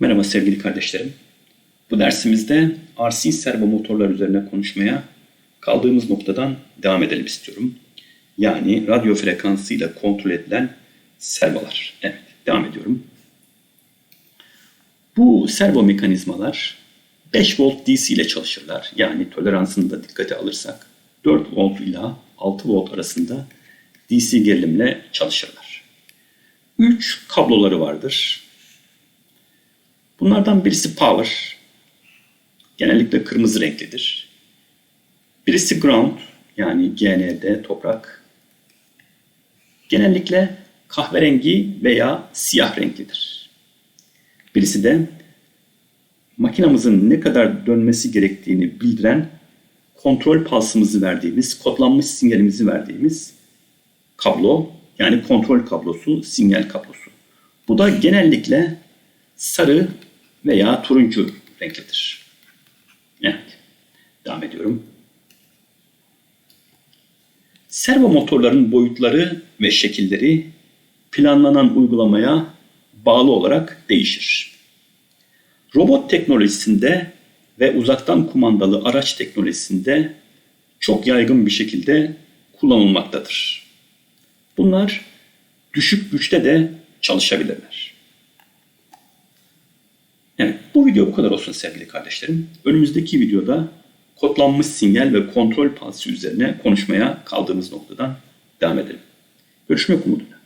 Merhaba sevgili kardeşlerim. Bu dersimizde RC servo motorlar üzerine konuşmaya kaldığımız noktadan devam edelim istiyorum. Yani radyo frekansıyla kontrol edilen servolar. Evet, devam ediyorum. Bu servo mekanizmalar 5 volt DC ile çalışırlar. Yani toleransını da dikkate alırsak 4 volt ile 6 volt arasında DC gerilimle çalışırlar. 3 kabloları vardır. Bunlardan birisi power. Genellikle kırmızı renklidir. Birisi ground yani GND toprak. Genellikle kahverengi veya siyah renklidir. Birisi de makinamızın ne kadar dönmesi gerektiğini bildiren kontrol pulsımızı verdiğimiz, kodlanmış sinyalimizi verdiğimiz kablo yani kontrol kablosu, sinyal kablosu. Bu da genellikle sarı veya turuncu renklidir. Evet. Devam ediyorum. Servo motorların boyutları ve şekilleri planlanan uygulamaya bağlı olarak değişir. Robot teknolojisinde ve uzaktan kumandalı araç teknolojisinde çok yaygın bir şekilde kullanılmaktadır. Bunlar düşük güçte de çalışabilirler. Bu video bu kadar olsun sevgili kardeşlerim. Önümüzdeki videoda kodlanmış sinyal ve kontrol pulsu üzerine konuşmaya kaldığımız noktadan devam edelim. Görüşmek umuduyla.